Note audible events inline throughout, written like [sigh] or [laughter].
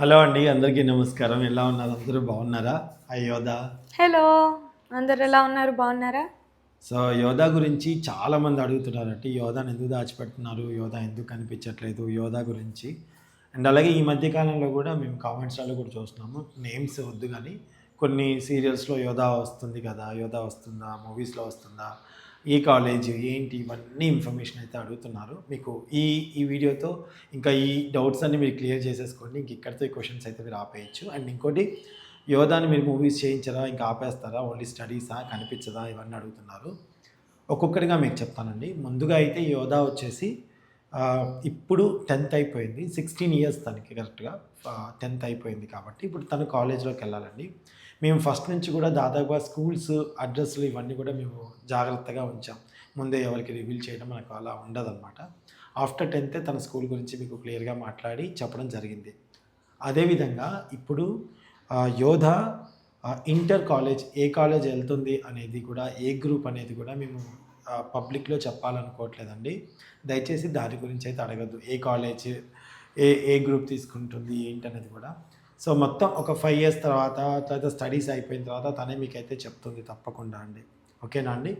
Hello అండి అందరికీ నమస్కారం. ఎలా ఉన్నారు? అందరూ బాగున్నారా? ఐ యోధా. హలో అందరు ఎలా ఉన్నారు? బాగున్నారా? సో యోధా గురించి చాలామంది అడుగుతున్నారంటే యోధాని ఎందుకు దాచిపెడుతున్నారు? యోధా ఎందుకు కనిపించట్లేదు? యోధా గురించి. అండ్ అలాగే ఈ మధ్య కాలంలో కూడా మేము కామెంట్స్లలో కూడా చూస్తున్నాము. నేమ్స్ వద్దు కానీ కొన్ని సీరియల్స్లో యోధా వస్తుంది కదా యోధా వస్తుందా మూవీస్లో వస్తుందా ఏ కాలేజ్ ఏంటి ఇవన్నీ ఇన్ఫర్మేషన్ అయితే అడుగుతున్నారు. మీకు ఈ ఈ వీడియోతో ఇంకా ఈ డౌట్స్ అన్ని మీరు క్లియర్ చేసేసుకోండి. ఇంక ఇక్కడితో ఈ క్వశ్చన్స్ అయితే మీరు ఆపేయచ్చు. అండ్ ఇంకోటి యోధాని మీరు మూవీస్ చేయించరా ఇంకా ఆపేస్తారా ఓన్లీ స్టడీసా కనిపించదా ఇవన్నీ అడుగుతున్నారు. ఒక్కొక్కటిగా మీకు చెప్తానండి. ముందుగా అయితే యోధా వచ్చేసి ఇప్పుడు టెన్త్ అయిపోయింది. సిక్స్టీన్ ఇయర్స్ తనకి కరెక్ట్గా టెన్త్ అయిపోయింది కాబట్టి ఇప్పుడు తను కాలేజ్లోకి వెళ్ళాలండి. మేము ఫస్ట్ నుంచి కూడా దాదాపుగా స్కూల్స్ అడ్రస్లు ఇవన్నీ కూడా మేము జాగ్రత్తగా ఉంచాం. ముందే ఎవరికి రివీల్ చేయడం మనకు అలా ఉండదన్నమాట. ఆఫ్టర్ టెన్తే తన స్కూల్ గురించి మీకు క్లియర్గా మాట్లాడి చెప్పడం జరిగింది. అదేవిధంగా ఇప్పుడు యోధ ఇంటర్ కాలేజ్ ఏ కాలేజ్ వెళ్తుంది అనేది కూడా ఏ గ్రూప్ అనేది కూడా మేము పబ్లిక్లో చెప్పాలనుకోవట్లేదండి. దయచేసి దాని గురించి అయితే అడగద్దు. ఏ కాలేజ్ ఏ ఏ గ్రూప్ తీసుకుంటుంది ఏంటి అనేది కూడా. సో మొత్తం ఒక ఫైవ్ ఇయర్స్ తర్వాత తర్వాత స్టడీస్ అయిపోయిన తర్వాత తనే మీకైతే చెప్తుంది తప్పకుండా అండి. ఓకేనా అండి?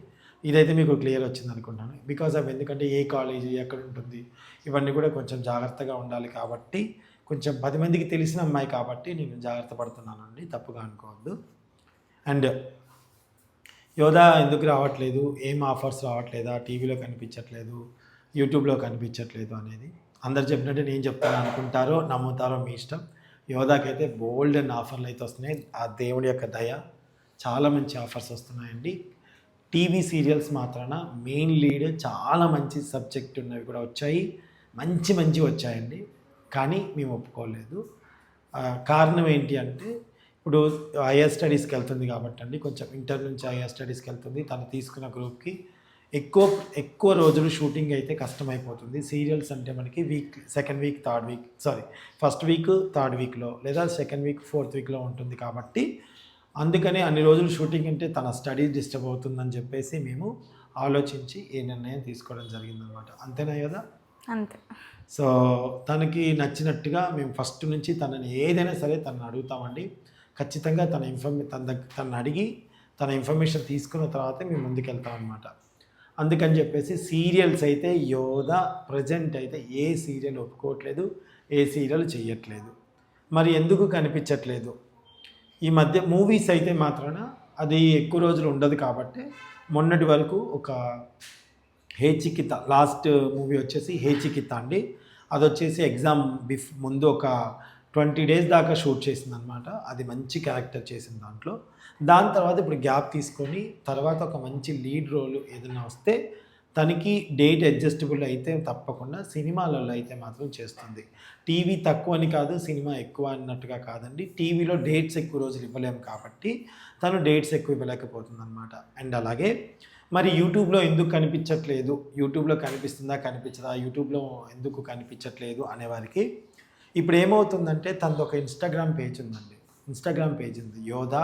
ఇదైతే మీకు క్లియర్ వచ్చింది అనుకుంటాను బికాజ్ ఆఫ్ ఎందుకంటే ఏ కాలేజ్ ఎక్కడ ఉంటుంది ఇవన్నీ కూడా కొంచెం జాగ్రత్తగా ఉండాలి కాబట్టి కొంచెం పది మందికి తెలిసిన అమ్మాయి కాబట్టి నేను జాగ్రత్త పడుతున్నానండి తప్పుగా అనుకోవద్దు. అండ్ యోధా ఎందుకు రావట్లేదు? ఏం ఆఫర్స్ రావట్లేదా? టీవీలో కనిపించట్లేదు యూట్యూబ్లో కనిపించట్లేదు అనేది. అందరు చెప్పినట్టు నేను చెప్తాను అనుకుంటారో నమ్ముతారో మీ ఇష్టం. యోధాకైతే బోల్డ్ అండ్ ఆఫర్లు అయితే వస్తున్నాయి. ఆ దేవుడి యొక్క దయ చాలా మంచి ఆఫర్స్ వస్తున్నాయండి. టీవీ సీరియల్స్ మాత్రాన మెయిన్ లీడ్ చాలా మంచి సబ్జెక్ట్ ఉన్నవి కూడా వచ్చాయి. మంచి మంచి వచ్చాయండి. కానీ మేము ఒప్పుకోలేదు. కారణం ఏంటి అంటే ఇప్పుడు హైయర్ స్టడీస్కి వెళ్తుంది కాబట్టి అండి. కొంచెం ఇంటర్ నుంచి హైయర్ స్టడీస్కి వెళ్తుంది. తను తీసుకున్న గ్రూప్కి ఎక్కువ ఎక్కువ రోజులు షూటింగ్ అయితే కష్టమైపోతుంది. సీరియల్స్ అంటే మనకి week second week third week sorry first week third వీక్లో లేదా సెకండ్ వీక్ ఫోర్త్ వీక్లో ఉంటుంది కాబట్టి అందుకని అన్ని రోజులు షూటింగ్ అంటే తన స్టడీ డిస్టర్బ్ అవుతుందని చెప్పేసి మేము ఆలోచించి ఈ నిర్ణయం తీసుకోవడం జరిగిందనమాట. అంతేనా కదా? అంతే. సో తనకి నచ్చినట్టుగా మేము ఫస్ట్ నుంచి తనని ఏదైనా సరే తనని అడుగుతామండి. ఖచ్చితంగా తన ఇన్ఫర్మే తన దగ్గర తనని అడిగి తన ఇన్ఫర్మేషన్ తీసుకున్న తర్వాతే మేము ముందుకెళ్తాం అనమాట అందుకని చెప్పేసి సీరియల్స్ అయితే యోధ ప్రజెంట్ అయితే ఏ సీరియల్ ఒప్పుకోవట్లేదు ఏ సీరియల్ చేయట్లేదు మరి ఎందుకు కనిపించట్లేదు? ఈ మధ్య మూవీస్ అయితే మాత్రాన అది ఎక్కువ రోజులు ఉండదు కాబట్టి మొన్నటి వరకు ఒక హేచికిత లాస్ట్ మూవీ వచ్చేసి హేచికిత అండి. అది వచ్చేసి ఎగ్జామ్ బిఫ్ ముందు ఒక ట్వంటీ డేస్ దాకా షూట్ చేసింది అనమాట అది మంచి క్యారెక్టర్ చేసింది దాంట్లో. దాని తర్వాత ఇప్పుడు గ్యాప్ తీసుకొని తర్వాత ఒక మంచి లీడ్ రోల్ ఏదైనా వస్తే తనకి డేట్ అడ్జస్టబుల్ అయితే తప్పకుండా సినిమాలలో అయితే మాత్రం చేస్తుంది. టీవీ తక్కువ అని కాదు సినిమా ఎక్కువ అన్నట్టుగా కాదండి. టీవీలో డేట్స్ ఎక్కువ రోజులు ఇవ్వలేము కాబట్టి తను డేట్స్ ఎక్కువ ఇవ్వలేకపోతుంది అనమాట అండ్ అలాగే మరి యూట్యూబ్లో ఎందుకు కనిపించట్లేదు? యూట్యూబ్లో కనిపిస్తుందా కనిపించదా? యూట్యూబ్లో ఎందుకు కనిపించట్లేదు అనేవారికి ఇప్పుడు ఏమవుతుందంటే తనది ఒక ఇన్స్టాగ్రామ్ పేజ్ ఉందండి. ఇన్స్టాగ్రామ్ పేజ్ ఉంది. యోధా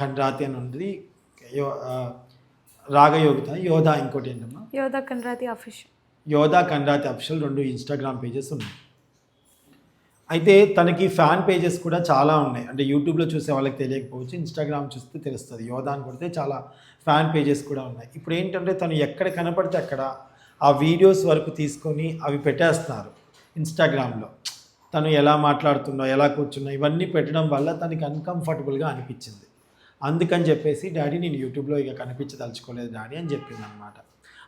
ఖండ్రాతి అని ఉంది. యో రాగయోగిత యోధా ఇంకోటి ఏంటమ్మా? యోధా కన్రాతి అఫీషియల్ యోధా కండ్రాతి అఫిషియల్ రెండు ఇన్స్టాగ్రామ్ పేజెస్ ఉన్నాయి. అయితే తనకి ఫ్యాన్ పేజెస్ కూడా చాలా ఉన్నాయి. అంటే యూట్యూబ్లో చూసే వాళ్ళకి తెలియకపోవచ్చు ఇన్స్టాగ్రామ్ చూస్తే తెలుస్తుంది. యోధా అని కొడితే చాలా ఫ్యాన్ పేజెస్ కూడా ఉన్నాయి. ఇప్పుడు ఏంటంటే తను ఎక్కడ కనపడితే అక్కడ ఆ వీడియోస్ వరకు తీసుకొని అవి పెట్టేస్తున్నారు ఇన్స్టాగ్రామ్లో తను ఎలా మాట్లాడుతున్నా ఎలా కూర్చున్నో ఇవన్నీ పెట్టడం వల్ల తనకి అన్కంఫర్టబుల్గా అనిపించింది. అందుకని చెప్పేసి డాడీ నేను యూట్యూబ్లో ఇక కనిపించదలుచుకోలేదు డాడీ అని చెప్పింది అనమాట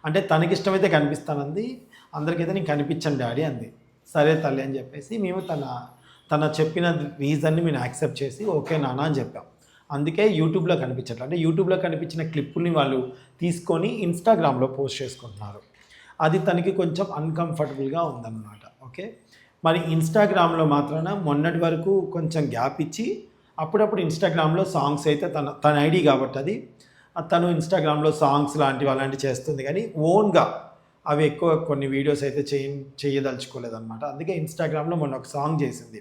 అంటే తనకిష్టమైతే కనిపిస్తానంది అందరికైతే నేను కనిపించను డాడీ అంది. సరే తల్లి అని చెప్పేసి మేము తన తన చెప్పిన రీజన్ని మేము యాక్సెప్ట్ చేసి ఓకే నాన్న అని చెప్పాం. అందుకే యూట్యూబ్లో కనిపించట్లేదు అంటే యూట్యూబ్లో కనిపించిన క్లిప్పుల్ని వాళ్ళు తీసుకొని ఇన్స్టాగ్రామ్లో పోస్ట్ చేసుకుంటున్నారు. అది తనకి కొంచెం అన్కంఫర్టబుల్గా ఉందన్నమాట ఓకే? మరి ఇన్స్టాగ్రామ్లో మాత్రాన మొన్నటి వరకు కొంచెం గ్యాప్ ఇచ్చి అప్పుడప్పుడు ఇన్స్టాగ్రామ్లో సాంగ్స్ అయితే తన తన ఐడి కాబట్టి అది. తను ఇన్స్టాగ్రామ్లో సాంగ్స్ లాంటివి అలాంటివి చేస్తుంది కానీ ఓన్గా అవి ఎక్కువ కొన్ని వీడియోస్ అయితే చేయ చేయదలుచుకోలేదన్నమాట. అందుకే ఇన్స్టాగ్రామ్లో మొన్న ఒక సాంగ్ చేసింది.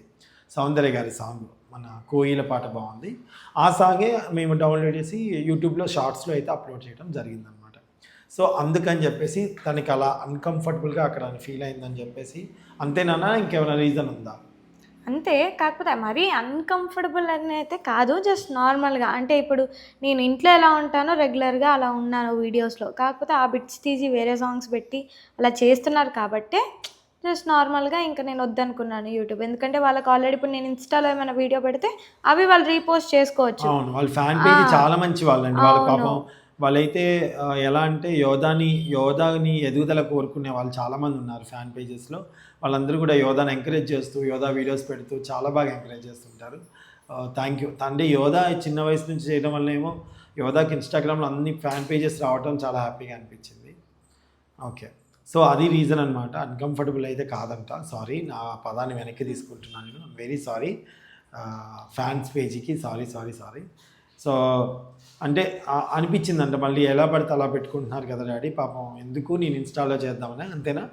సౌందర్య గారి సాంగ్. మన కోయిల పాట బాగుంది. ఆ సాంగే మేము డౌన్లోడ్ చేసి యూట్యూబ్లో షార్ట్స్లో అయితే అప్లోడ్ చేయడం జరిగిందనమాట సో అందుకని చెప్పేసి తనకి అలా అన్కంఫర్టబుల్గా అక్కడ ఫీల్ అయిందని చెప్పేసి అంతేనా ఇంకేమైనా రీజన్ ఉందా? అంతే కాకపోతే మరీ అన్కంఫర్టబుల్ అని అయితే కాదు జస్ట్ నార్మల్గా అంటే ఇప్పుడు నేను ఇంట్లో ఎలా ఉంటానో రెగ్యులర్గా అలా ఉన్నాను వీడియోస్లో కాకపోతే ఆ బిట్స్ తీసి వేరే సాంగ్స్ పెట్టి అలా చేస్తున్నారు కాబట్టే జస్ట్ నార్మల్గా ఇంకా నేను వద్దనుకున్నాను యూట్యూబ్ ఎందుకంటే వాళ్ళకి ఆల్రెడీ ఇప్పుడు నేను ఇన్స్టాలో ఏమైనా వీడియో పెడితే అవి వాళ్ళు రీపోస్ట్ చేసుకోవచ్చు. అవును వాళ్ళ ఫ్యాన్ పేజ్ చాలా మంచి వాళ్ళండి. వాళ్ళ పాపం వాళ్ళైతే ఎలా అంటే యోధాని యోధాని ఎదుగుదల కోరుకునే వాళ్ళు చాలామంది ఉన్నారు ఫ్యాన్ పేజెస్లో. వాళ్ళందరూ కూడా యోధాని ఎంకరేజ్ చేస్తూ యోధా వీడియోస్ పెడుతూ చాలా బాగా ఎంకరేజ్ చేస్తుంటారు. థ్యాంక్ యూ అంటే యోధా చిన్న వయసు నుంచి చేయడం వల్ల ఏమో యోధాకి ఇన్స్టాగ్రామ్లో అన్ని ఫ్యాన్ పేజెస్ రావడం చాలా హ్యాపీగా అనిపించింది. ఓకే. సో అది రీజన్ అనమాట అన్కంఫర్టబుల్ అయితే కాదంట. సారీ నా పదాన్ని వెనక్కి తీసుకుంటున్నాను నేను. వెరీ సారీ ఫ్యాన్స్ పేజీకి సారీ సారీ సారీ సో అంటే అనిపించిందంట మళ్ళీ ఎలా పడితే అలా పెట్టుకుంటున్నారు కదా డాడీ పాపం ఎందుకు నేను ఇన్స్టాల్లో చేద్దామని అంతేనా?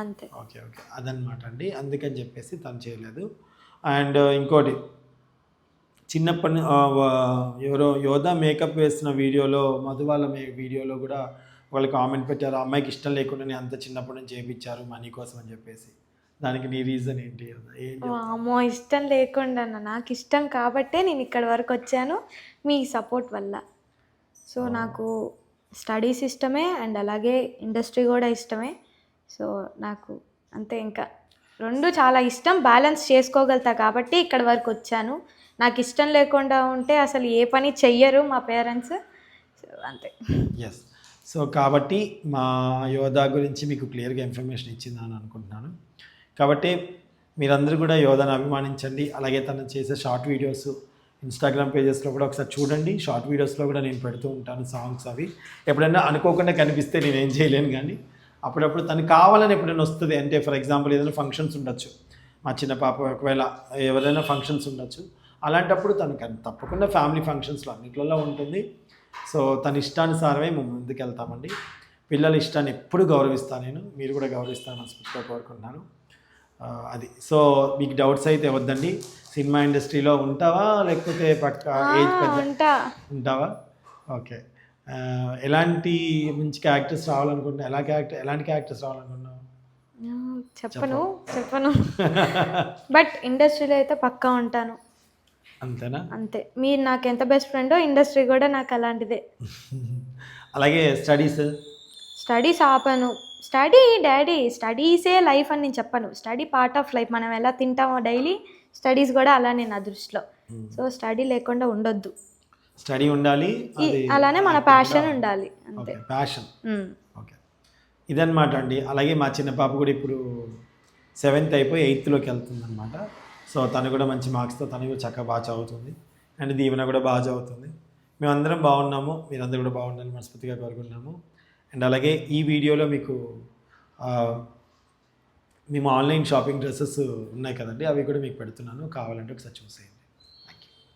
అంతే. Okay okay. అదనమాట అండి. అందుకని చెప్పేసి తను చేయలేదు. అండ్ ఇంకోటి చిన్నప్పటి ఎవరో యోధా మేకప్ వేస్తున్న వీడియోలో మధు వాళ్ళ మే వీడియోలో కూడా వాళ్ళు కామెంట్ పెట్టారు అమ్మాయికి ఇష్టం లేకుండానే అంత చిన్నప్పటి నుంచి చేయించారు మనీ కోసం అని చెప్పేసి. దానికి నీ రీజన్ ఏంటి? అమ్మో ఇష్టం లేకుండా నాకు ఇష్టం కాబట్టే నేను ఇక్కడి వరకు వచ్చాను మీ సపోర్ట్ వల్ల. సో నాకు స్టడీస్ ఇష్టమే అండ్ అలాగే ఇండస్ట్రీ కూడా ఇష్టమే. సో నాకు అంతే ఇంకా. రెండు చాలా ఇష్టం. బ్యాలెన్స్ చేసుకోగలుగుతా కాబట్టి ఇక్కడి వరకు వచ్చాను. నాకు ఇష్టం లేకుండా ఉంటే అసలు ఏ పని చెయ్యరు మా పేరెంట్స్ సో అంతే. ఎస్ సో కాబట్టి మా యోధా గురించి మీకు క్లియర్గా ఇన్ఫర్మేషన్ ఇచ్చిందని అనుకుంటున్నాను. కాబట్టి మీరందరూ కూడా యోధాను అభిమానించండి. అలాగే తను చేసే షార్ట్ వీడియోస్ ఇన్స్టాగ్రామ్ పేజెస్లో కూడా ఒకసారి చూడండి. షార్ట్ వీడియోస్లో కూడా నేను పెడుతూ ఉంటాను సాంగ్స్ అవి. ఎప్పుడైనా అనుకోకుండా కనిపిస్తే నేను ఏం చేయలేను కానీ అప్పుడప్పుడు తను కావాలని ఎప్పుడైనా వస్తుంది. అంటే ఫర్ ఎగ్జాంపుల్ ఏదైనా ఫంక్షన్స్ ఉండొచ్చు. మా చిన్న పాప ఒకవేళ ఎవరైనా ఫంక్షన్స్ ఉండొచ్చు. అలాంటప్పుడు తను తప్పకుండా ఫ్యామిలీ ఫంక్షన్స్లో అన్నిట్లలో ఉంటుంది. సో తన ఇష్టానుసారమే మేము ముందుకు వెళ్తామండి పిల్లల ఇష్టాన్ని ఎప్పుడు గౌరవిస్తాను నేను. మీరు కూడా గౌరవిస్తాను మనస్ఫూర్తిగా కోరుకుంటున్నాను. అది. సో మీకు డౌట్స్ అయితే వద్దండి. సినిమా ఇండస్ట్రీలో ఉంటావా? లేకపోతే పక్క ఏజ్ పెద్ద ఉంటావా? ఓకే. ఎలాంటి మంచి క్యారెక్టర్స్ రావాలనుకుంటున్నా ఎలా క్యారెక్టర్ ఎలాంటి క్యారెక్టర్స్ రావాలనుకుంటున్నావు? మ్మ్, చెప్పను చెప్పను. [laughs] బట్ ఇండస్ట్రీలో అయితే పక్కా ఉంటాను. అంతేనా? అంతే. మీరు నాకు ఎంత బెస్ట్ ఫ్రెండో ఇండస్ట్రీ కూడా నాకు అలాంటిదే. [laughs] అలాగే స్టడీస్ స్టడీస్ ఆపను. స్టడీ డాడీ స్టడీసే లైఫ్ అని నేను చెప్పను. Study part of life. మనం ఎలా తింటామో డైలీ స్టడీస్ కూడా అలానే నా దృష్టిలో. సో స్టడీ లేకుండా ఉండొద్దు. స్టడీ ఉండాలి అలానే మన ప్యాషన్ ఉండాలి అంతే. ప్యాషన్. ఓకే. ఇదన్నమాట అండి. అలాగే మా చిన్న పాప కూడా ఇప్పుడు సెవెంత్ అయిపోయి ఎయిత్లోకి వెళ్తుంది అనమాట సో తను కూడా మంచి మార్క్స్తో తను కూడా చక్కగా బాగా చదువుతుంది. అండ్ దీవెన కూడా బాగా చదువుతుంది. మేమందరం బాగున్నాము. మీరందరూ కూడా బాగుండాలని మనస్ఫూర్తిగా కోరుకుంటున్నాము. అండ్ అలాగే ఈ వీడియోలో మీకు మేము ఆన్లైన్ షాపింగ్ డ్రెస్సెస్ ఉన్నాయి కదండి అవి కూడా మీకు పెడుతున్నాను. కావాలంటే ఒకసారి చూసేయండి. థ్యాంక్ యూ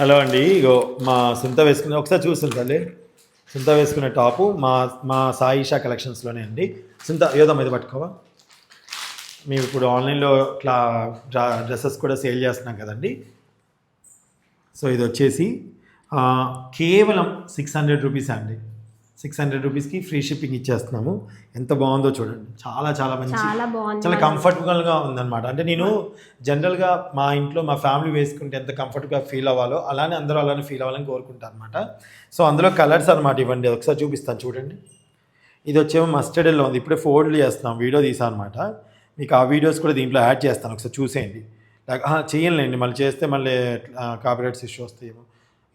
హలో అండి ఇగో మా సొంత వేసుకున్న ఒకసారి చూస్తుంటాలి సొంత వేసుకునే టాపు మా మా సాయిషా కలెక్షన్స్లోనే అండి. సొంత ఏదో మీద పట్టుకోవా? మేము ఇప్పుడు ఆన్లైన్లో క్లా డ్రా- డ్రెస్సెస్ కూడా సేల్ చేస్తున్నాం కదండి. సో ఇది వచ్చేసి కేవలం సిక్స్ హండ్రెడ్ రూపీస్ అండి? సిక్స్ హండ్రెడ్ రూపీస్కి ఫ్రీ షిప్పింగ్ ఇచ్చేస్తున్నాము. ఎంత బాగుందో చూడండి. చాలా చాలా మంచి చాలా కంఫర్టబుల్గా ఉందన్నమాట. అంటే నేను జనరల్గా మా ఇంట్లో మా ఫ్యామిలీ వేసుకుంటే ఎంత కంఫర్ట్గా ఫీల్ అవ్వాలో అలానే అందరూ అలానే ఫీల్ అవ్వాలని కోరుకుంటాను అనమాట సో అందులో కలర్స్ అనమాట ఇవ్వండి. ఒకసారి చూపిస్తాను చూడండి. ఇది వచ్చేమో మస్టర్డ్ ఎల్లో ఉంది. ఇప్పుడే ఫోల్డ్ చేస్తున్నాం. వీడియో తీసాను అనమాట మీకు ఆ వీడియోస్ కూడా దీంట్లో యాడ్ చేస్తాను. ఒకసారి చూసేయండి. చేయనులేండి మళ్ళీ చేస్తే మళ్ళీ కాపీరైట్స్ ఇష్యూ వస్తాయేమో.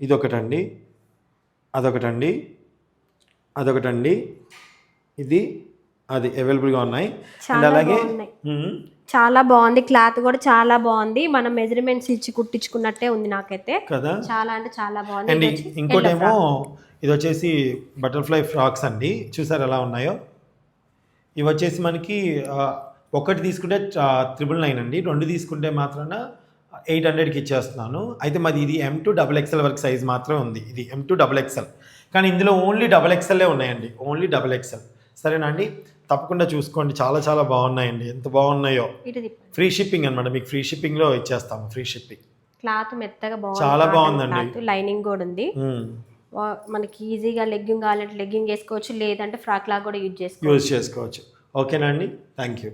ఇది ఒకటండి అదొకటండి. అదొకటండి. ఇది అది అవైలబుల్గా ఉన్నాయి. అండ్ అలాగే. చాలా బాగుంది. క్లాత్ కూడా చాలా బాగుంది. మనం మెజర్మెంట్స్ ఇచ్చి కుట్టించుకున్నట్టే ఉంది నాకైతే. కదా? చాలా అంటే చాలా బాగుంది. అండ్ ఇంకోటేమో. ఇది వచ్చేసి బటర్ఫ్లై ఫ్రాక్స్ అండి. చూసారు ఎలా ఉన్నాయో? ఇవి వచ్చేసి మనకి ఒకటి తీసుకుంటే త్రిబుల్ నైన్ అండి. రెండు తీసుకుంటే మాత్రాన ఎయిట్ హండ్రెడ్కి ఇచ్చేస్తున్నాను. అయితే మాది ఇది ఎం టు డబుల్ ఎక్స్ఎల్ వరకు సైజ్ మాత్రమే ఉంది. ఇది ఎం టు డబుల్ ఎక్స్ఎల్ కానీ ఇందులో ఓన్లీ డబుల్ ఎక్స్ఎల్లే ఉన్నాయండి. ఓన్లీ డబుల్ ఎక్స్ఎల్ సరేనా అండి? తప్పకుండా చూసుకోండి. చాలా చాలా బాగున్నాయండి. ఎంత బాగున్నాయో. ఫ్రీ షిప్పింగ్ అనమాట మీకు ఫ్రీ షిప్పింగ్లో ఇచ్చేస్తాము. ఫ్రీ షిప్పింగ్ క్లాత్ మెత్తగా బాగుంది. చాలా బాగుందండి. లైనింగ్ కూడా ఉంది. మనకి ఈజీగా లెగ్గింగ్ కావాలంటే లెగ్గింగ్ వేసుకోవచ్చు. లేదంటే ఫ్రాక్ లాగా కూడా యూజ్ చేసుకోవచ్చు. యూజ్ చేసుకోవచ్చు. ఓకేనా అండి? Thank you